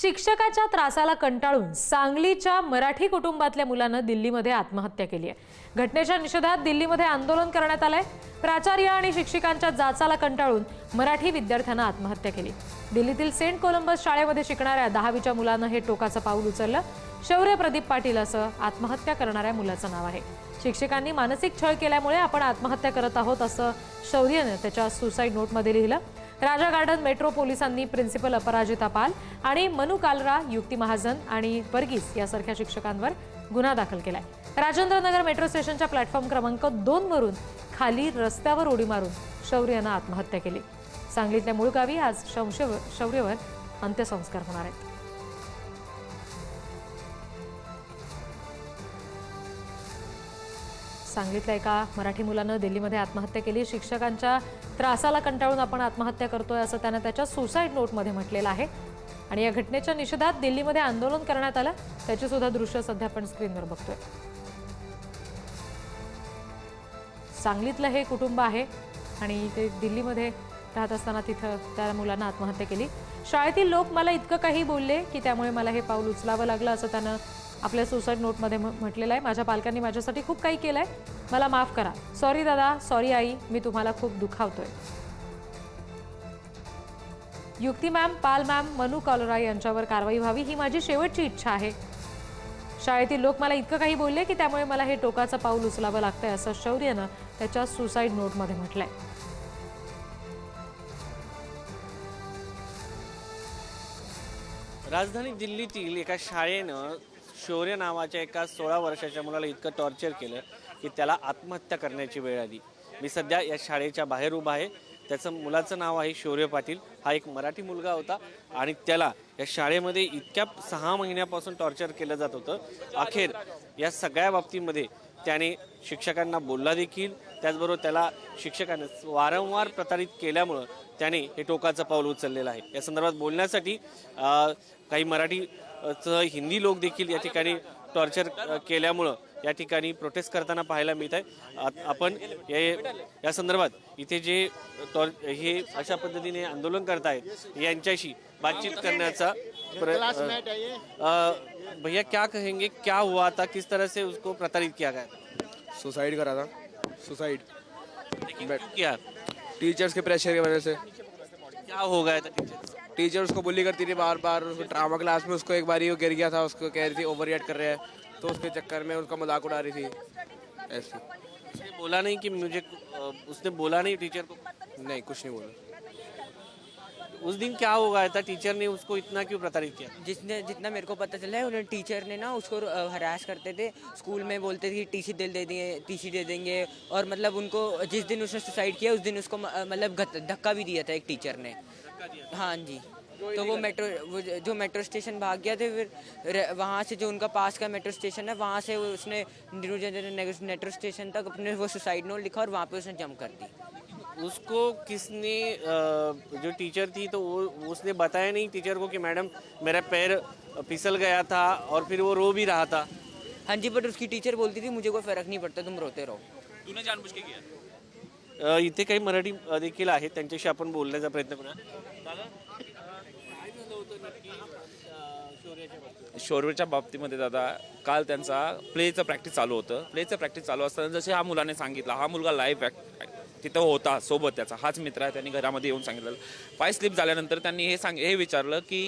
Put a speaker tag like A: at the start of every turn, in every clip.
A: शिक्षकाच्या त्रासाला कंटाळून सांगलीच्या मराठी कुटुंबातल्या मुलानं दिल्लीमध्ये आत्महत्या केली आहे. घटनेच्या निषेधात दिल्लीमध्ये आंदोलन करण्यात आलंय. प्राचार्य आणि शिक्षकांच्या जाचाला कंटाळून मराठी विद्यार्थ्यांना आत्महत्या केली. दिल्लीतील सेंट कोलंबस शाळेमध्ये शिकणाऱ्या दहावीच्या मुलानं हे टोकाचं पाऊल उचललं. शौर्य प्रदीप पाटील असं आत्महत्या करणाऱ्या मुलाचं नाव आहे. शिक्षकांनी मानसिक छळ केल्यामुळे आपण आत्महत्या करत आहोत असं शौर्यनं त्याच्या सुसाईड नोटमध्ये लिहिलं. राजा गार्डन मेट्रो पोलिसांनी प्रिन्सिपल अपराजिता पाल आणि मनू कालरा युक्ती महाजन आणि वर्गीस यासारख्या शिक्षकांवर गुन्हा दाखल केलाय. राजेंद्रनगर मेट्रो स्टेशनच्या प्लॅटफॉर्म क्रमांक दोन वरून खाली रस्त्यावर उडी मारून शौर्यानं आत्महत्या केली. सांगलीतल्या मूळ गावी आज शौर्यवर अंत्यसंस्कार होणार आहेत. सांगलीतल्या एका मराठी मुलानं दिल्लीमध्ये आत्महत्या केली. शिक्षकांच्या त्रासाला कंटाळून आपण आत्महत्या करतोय असं त्यानं त्याच्या सुसाईड नोटमध्ये म्हटलेलं आहे. आणि या घटनेच्या निषेधात दिल्लीमध्ये आंदोलन करण्यात आलं. त्याची सुद्धा दृश्य सध्या आपण स्क्रीनवर बघतोय. सांगलीतलं हे कुटुंब आहे आणि ते दिल्लीमध्ये राहत असताना तिथं त्या मुलांना आत्महत्या केली. शाळेतील लोक मला इतकं काही बोलले की त्यामुळे मला हे पाऊल उचलावं लागलं असं त्यानं आपल्या सुसाईड नोटमध्ये म्हटलेलं आहे. माझ्या पालकांनी माझ्यासाठी खूप काही केलं आहे मला माफ करा. सॉरी दादा सॉरी आई मी तुम्हाला खूप दुखावतोय. युक्ती मॅम पाल मॅम मनू कॉलरा यांच्यावर कारवाई व्हावी ही माझी शेवटची इच्छा आहे. शाळेतील लोक मला इतकं काही बोलले की त्यामुळे मला हे टोकाचं पाऊल उचलावं लागतंय असं शौर्यनं त्याच्या सुसाईड नोटमध्ये म्हटलंय.
B: राजधानी दिल्लीतील एका शाळेनं शौर्य नावाच्या एका सोळा वर्षाच्या मुलाला इतकं टॉर्चर केलं की त्याला आत्महत्या करण्याची वेळ आली. मी सध्या या शाळेच्या बाहेर उभा आहे. त्याचं मुलाचं नाव आहे शौर्य पाटील. हा एक मराठी मुलगा होता आणि त्याला या शाळेमध्ये इतक्या सहा महिन्यापासून टॉर्चर केलं जात होतं. अखेर या सगळ्या बाबतीमध्ये त्याने शिक्षकांना बोलला देखील. त्याचबरोबर त्याला शिक्षकांनी वारंवार प्रताडित केल्यामुळं त्याने हे टोकाचं पाऊल उचललेलं आहे. या संदर्भात बोलण्यासाठी काही मराठी हिंदी लोक देखील या ठिकाणी टॉर्चर केल्यामुळं या ठिकाणी प्रोटेस्ट करताना पाहायला मिळत आहे आपण या संदर्भात इथे जे टॉर हे अशा पद्धतीने आंदोलन करतायत यांच्याशी बातचीत करण्याचा भैया क्या कहेंगे क्या हुआ था किस तरह से उसको प्रताड़ित किया गया?
C: सुसाइड करा था। सुसाइड
B: किया
C: टीचर्स के प्रेशर की वजह से।
B: क्या हो गया था टीचर
C: उसको बुली करती थी बार बार उसको ड्रामा क्लास में उसको एक बार ही वो गिर गया था उसको कह रही थी ओवर कर रहे हैं। तो उसके चक्कर में उसका मज़ाक उड़ा रही थी। ऐसे।
B: उसने बोला नहीं कि मुझे उसने बोला नहीं टीचर को?
C: नहीं कुछ नहीं बोला।
B: उस दिन क्या हो गया था टीचर ने उसको इतना क्यों प्रताड़ित किया?
D: जिसने जितना मेरे को पता चला है उन्हें टीचर ने ना उसको हरास करते थे। स्कूल में बोलते थे कि टीसी दे दे देंगे टीसी दे देंगे। और मतलब उनको जिस दिन उसने सुसाइड किया उस दिन उसको मतलब धक्का भी दिया था एक टीचर ने। हाँ जी। तो वो मेट्रो वो जो मेट्रो स्टेशन भाग गया थे फिर वहाँ से जो उनका पास का मेट्रो स्टेशन है वहाँ से उसने मेट्रो स्टेशन तक अपने वो सुसाइड नोट लिखा और वहाँ पे उसने जम कर दी।
B: उसको किसने जो टीचर थी तो वो उसने बताया नहीं टीचर को कि मैडम मेरा पैर फिसल गया था और फिर वो रो भी रहा था।
D: हाँ जी बट उसकी टीचर बोलती थी मुझे कोई फ़र्क नहीं पड़ता तुम रोते रहो।
B: अ, इथे काही मराठी अ, देखील आहेत. त्यांच्याशी आपण बोलण्याचा प्रयत्न करूया. दादा, होतं शौर्याच्या
E: शौर्यच्या बाबतीमध्ये दादा काल त्यांचा प्लेचं प्रॅक्टिस चालू होतं. प्लेचं प्रॅक्टिस चालू असताना जसे हा मुलाने सांगितलं हा मुलगा लाईव्ह तिथं होता सोबत त्याचा. हाच मित्र आहे त्यांनी घरामध्ये येऊन सांगितलं. पाय स्लिप झाल्यानंतर त्यांनी हे सांग हे विचारलं की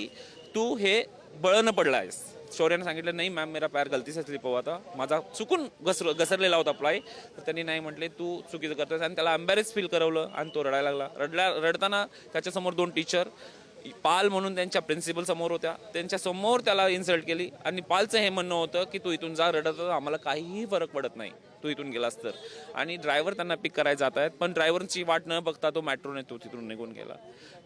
E: तू हे बळनं पडला आहेस शौर्याने सांगितलं नाही मॅम मेरा पॅर गलतीचा स्लिप हवा होता माझा चुकून घसर घसरलेला होता प्लाय तर त्यांनी नाही म्हटले तू चुकीचं करतोस आणि त्याला एम्बॅरेस फील करवलं आणि तो रडायला लागला. रडला रडताना त्याच्यासमोर दोन टीचर पाल म्हणून त्यांच्या प्रिन्सिपल समोर होत्या. त्यांच्यासमोर त्याला इन्सल्ट केली आणि पालचं हे म्हणणं होतं की तू इथून जा रडत होता, आम्हाला काहीही फरक पडत नाही. तू इथून गेलास तर. आणि ड्रायव्हर त्यांना पिक करायला जात आहेत पण ड्रायव्हरची वाट न बघता तो मॅट्रोने तो तिथून निघून गेला.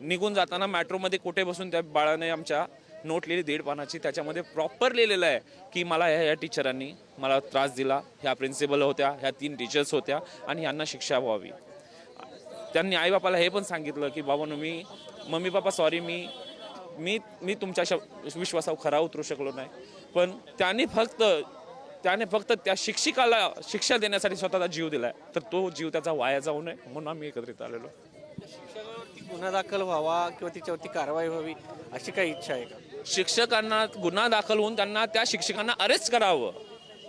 E: निघून जाताना मॅट्रोमध्ये कुठे बसून त्या बाळाने आमच्या नोट लिहिली दीड पानाची. त्याच्यामध्ये प्रॉपर लिहिलेलं आहे की मला ह्या ह्या टीचरांनी मला त्रास दिला. ह्या प्रिन्सिपल होत्या ह्या तीन टीचर्स होत्या आणि यांना शिक्षा व्हावी. त्यांनी आईबापाला हे पण सांगितलं की बाबांनो मी मम्मी पापा सॉरी मी मी मी तुमच्या शब विश्वासावर खरा उतरू शकलो नाही. पण त्यांनी फक्त त्याने फक्त त्या शिक्षिकाला शिक्षा देण्यासाठी स्वतःचा जीव दिलाय. तर तो जीव त्याचा वाया जाऊ नये म्हणून आम्ही एकत्रित आलेलो.
B: शिक्षकावरती गुन्हा दाखल व्हावा किंवा तिच्यावरती कारवाई व्हावी अशी काही इच्छा आहे का?
E: शिक्षकांना गुन्हा दाखल होऊन त्यांना त्या शिक्षकांना अरेस्ट करावं.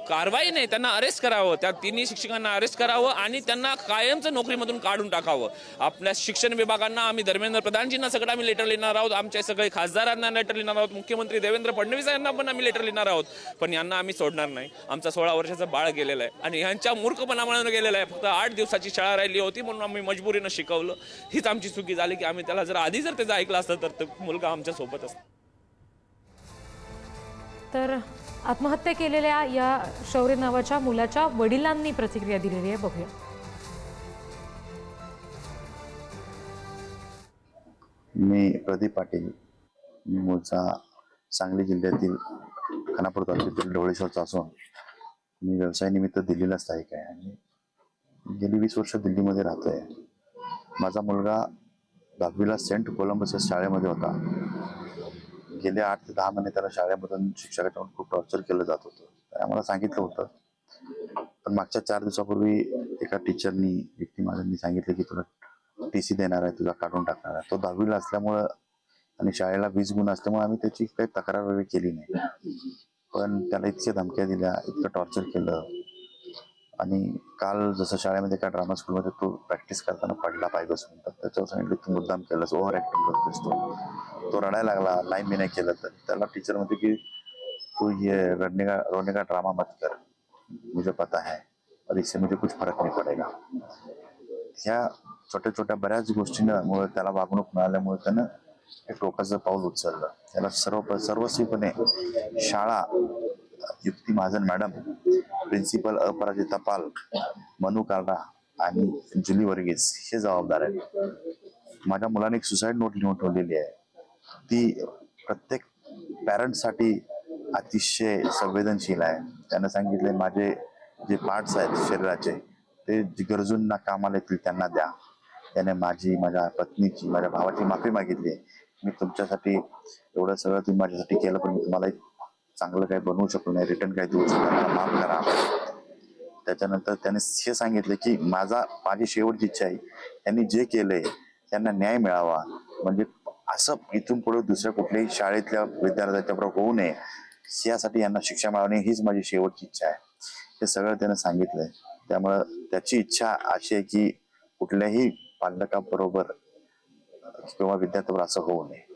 E: कारवाई नाही त्यांना अरेस्ट करावं. त्या तिन्ही शिक्षकांना अरेस्ट करावं आणि त्यांना कायमचं नोकरीमधून काढून टाकावं. आपल्या शिक्षण विभागांना आम्ही धर्मेंद्र प्रधानजींना सगळं आम्ही लेटर लिहिणार आहोत. आमच्या सगळे खासदारांना लेटर लिहिणार आहोत. मुख्यमंत्री देवेंद्र फडणवीस यांना पण आम्ही लेटर लिहिणार आहोत. पण यांना आम्ही सोडणार नाही. आमचा सोळा वर्षाचं बाळ गेलेलं आहे. आणि ह्यांच्या मूर्खपणामुळे गेलेलं आहे. फक्त आठ दिवसाची शाळा राहिली होती म्हणून आम्ही मजबुरीनं शिकवलं. हीच आमची चुकी झाली की आम्ही त्याला जर आधी जर त्याचं ऐकलं असतं तर तो मुलगा आमच्यासोबत असतो.
A: तर आत्महत्या केलेल्या या शौर्य नावाच्या मुलाच्या वडिलांनी प्रतिक्रिया दिलेली आहे. बघूया.
F: मी प्रदीप पाटील. मी मूळचा सांगली जिल्ह्यातील खानापूर तालुक्यातील ढवळेश्वरचा असून मी व्यवसायानिमित्त दिल्लीला स्थायिक आहे आणि गेली वीस वर्ष दिल्लीमध्ये राहतो आहे माझा मुलगा दहावीला सेंट कोलंबस या शाळेमध्ये होता. गेले आठ ते दहा महिने त्याला शाळेमधून शिक्षकाकडून खूप टॉर्चर केलं जात होतं. तर आम्हाला सांगितलं होतं. पण मागच्या चार दिवसापूर्वी एका टीचरनी व्यक्ती माझ्यांनी सांगितलं की तुला टी सी देणार आहे तुझा काढून टाकणार आहे. तो दहावीला असल्यामुळं आणि शाळेला वीस गुण असल्यामुळे आम्ही त्याची काही तक्रार वगैरे केली नाही. पण त्याला इतक्या धमक्या दिल्या इतकं टॉर्चर केलं. आणि काल जसं शाळेमध्ये एका ड्रामा स्कूलमध्ये तो प्रॅक्टिस करताना पडला पाहिजे बसून तर त्याच्यावर सांगितलं तू मुद्दाम केलंस ओव्हर ऍक्टिंग करतोस तो. तो रडायला लागला नाही मी नाही केलं तर. त्याला टीचर म्हणते की तू ये रडने का रोने का ड्रामा मत कर. मुझे पता है और इससे मुझे कुछ फरक नाही पडेगा. ह्या छोट्या छोट्या बऱ्याच गोष्टींमुळे त्याला वागणूक मिळाल्यामुळे त्यानं एक टोकाचं पाऊल उचललं. त्याला सर्व सर्वस्वीपणे शाळा युक्ती महाजन मॅडम प्रिन्सिपल अपराजिता पाल मनू कार्डा आणि जुली वर्गीस हे जबाबदार आहेत. माझ्या मुलाने एक सुसाईड नोट लिहून ठेवलेली आहे. ती प्रत्येक पॅरेंट्ससाठी अतिशय संवेदनशील आहे. त्यांना सांगितले माझे जे पार्ट्स आहेत शरीराचे ते गरजूंना कामाला येतील त्यांना द्या. त्याने माझी माझ्या पत्नीची माझ्या भावाची माफी मागितली. मी तुमच्यासाठी एवढं सगळं तुम्ही माझ्यासाठी केलं पण मी तुम्हाला एक चांगलं काही बनवू शकलो नाही. रिटर्न काही देऊ शकलो नाही. मला माफ करा. त्याच्यानंतर त्याने हे सांगितलं की माझा माझी शेवटची इच्छा आहे. त्यांनी जे केलंय त्यांना न्याय मिळावा. म्हणजे असं इथून पुढे दुसऱ्या कुठल्याही शाळेतल्या विद्यार्थ्याच्या बरोबर होऊ नये यासाठी यांना शिक्षा मिळावी हीच माझी शेवटची इच्छा आहे. हे सगळं त्यानं सांगितलंय. त्यामुळं त्याची इच्छा अशी आहे की कुठल्याही पालकाबरोबर किंवा विद्यार्थ्यावर असं होऊ नये.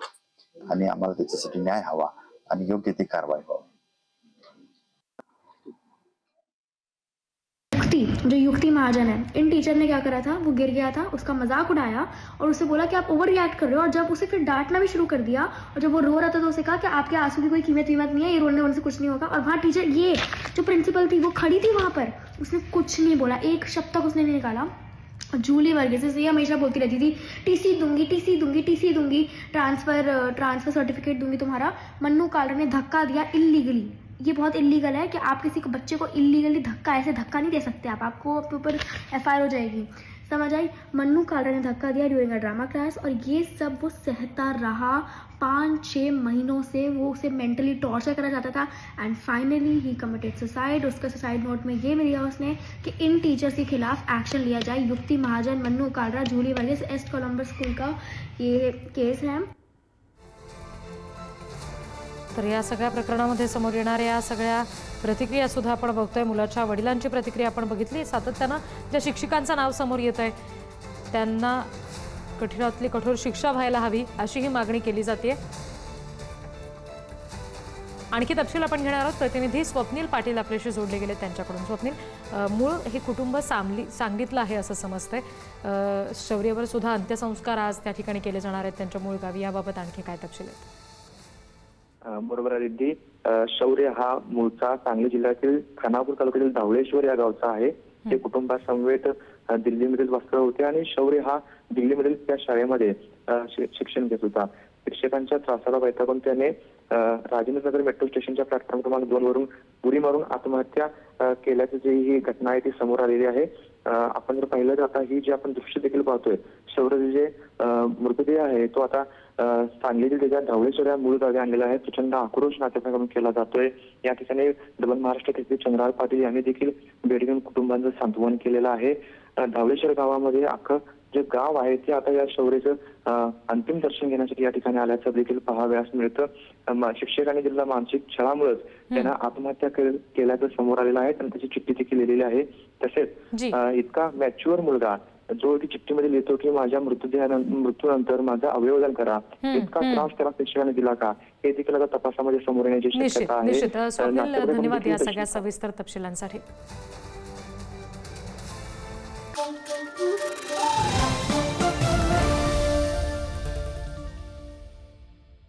F: आणि आम्हाला त्याच्यासाठी न्याय हवा आणि योग्य ती कारवाई व्हावी.
G: जो युक्ति महाजन है, इन टीचर ने क्या करा था? वो गिर गया था, उसका मज़ाक उड़ाया और उसे बोला कि आप ओवर रिएक्ट कर रहे हो और जब उसे फिर डांटना भी शुरू कर दिया और जब वो रो रहा था तो उसे कहा कि आपके आँसू की कोई कीमत कीमत नहीं है, ये रोने वोने से कुछ नहीं होगा। और वहाँ टीचर ये, जो प्रिंसिपल थी, वो खड़ी थी वहाँ पर, उसने कुछ नहीं बोला। एक शब्द तक उसने नहीं निकाला। जूली वर्गीस ये हमेशा बोलती रहती थी, टीसी दूँगी टीसी दूँगी टीसी दूँगी, ट्रांसफ़र ट्रांसफ़र सर्टिफिकेट दूँगी तुम्हारा। मन्नू कालरा ने धक्का दिया इलीगली ये बहुत इलीगल है कि आप किसी को, बच्चे को इलीगली धक्का, ऐसे धक्का नहीं दे सकते आप। आपको आपके ऊपर एफआईआर हो जाएगी। समझ आई? मन्नू कालरा ने धक्का दिया ड्यूरिंग अ ड्रामा क्लास और ये सब वो सहता रहा पाँच छः महीनों से। वो उसे मेंटली टॉर्चर करा जाता था and finally he committed suicide उसका सुसाइड नोट में ये मिल दिया उसने कि इन टीचर्स के खिलाफ एक्शन लिया जाए। युक्ति महाजन, मन्नू कालरा, जूली वर्गीस एस्ट कोलम्बस स्कूल का ये केस है।
A: तर या सगळ्या प्रकरणामध्ये समोर येणाऱ्या या सगळ्या प्रतिक्रिया सुद्धा आपण बघतोय. मुलाच्या वडिलांची प्रतिक्रिया आपण बघितली. सातत्यानं ज्या शिक्षिकांचं नाव समोर येत आहे त्यांना कठीणातली कठोर शिक्षा व्हायला हवी अशी ही मागणी केली जाते आणखी तपशील आपण घेणार आहोत. प्रतिनिधी स्वप्नील पाटील आपल्याशी जोडले गेले त्यांच्याकडून. स्वप्नील मूळ हे कुटुंब सांगली सांगितलं आहे असं समजतंय. शौर्यवर सुद्धा अंत्यसंस्कार आज त्या ठिकाणी केले जाणार आहेत. त्यांच्या मूळ गावी. याबाबत आणखी काय तपशील आहेत?
H: बरोबर आहे रिद्धी. शौर्य हा मूळचा सांगली जिल्ह्यातील खानापूर तालुक्यातील धावळेश्वर या गावचा आहे. ते कुटुंबासमवेत दिल्लीमधील वास्तव्य होते आणि शौर्य हा दिल्लीमधील त्या शाळेमध्ये शिक्षण घेत होता. शिक्षकांच्या त्रासाला वैतागून त्याने अ, राजेंद्र नगर मेट्रो स्टेशनच्या प्लॅटफॉर्म क्रमांक दोन वरून उडी मारून आत्महत्या केल्याची जी ही घटना आहे ती समोर आलेली आहे. आपण जर पाहिलं तर आता ही जी आपण दृश्य देखील पाहतोय शौर्य जे मृतदेह आहे तो आता सांगलीतील त्याच्या ढवळेश्वर या मूळ गावी आणलेला आहे. प्रचंड आक्रोश नातेवाईकांकडून केला जातोय. या ठिकाणी डबल महाराष्ट्र केसरी चंद्रार पाटील यांनी देखील भेट घेऊन कुटुंबांचं सांत्वन केलेलं आहे. अ, धावळेश्वर गावामध्ये अख्खं जे गाव आहे ते आता या शौर्याचं अंतिम दर्शन घेण्यासाठी या ठिकाणी आल्याचं देखील पाहाव्यास मिळतं. म- शिक्षकांनी दिलेल्या मानसिक छळामुळेच त्यांना आत्महत्या केल्याचं समोर आलेलं आहे. त्यांनी त्याची चिठ्ठी देखील लिहिलेली आहे. तसेच इतका मॅच्युअर मुलगा जो की चिठ्ठीमध्ये लिहितो की माझ्या मृत्यूदेहानं मृत्यूनंतर माझं अवयवदान करा. इतका त्रास त्याला शिक्षकाने दिला का? हे देखील आता तपासामध्ये समोर येण्याची शक्यता आहे.
A: धन्यवाद या सगळ्या सविस्तर तपशिलांसाठी.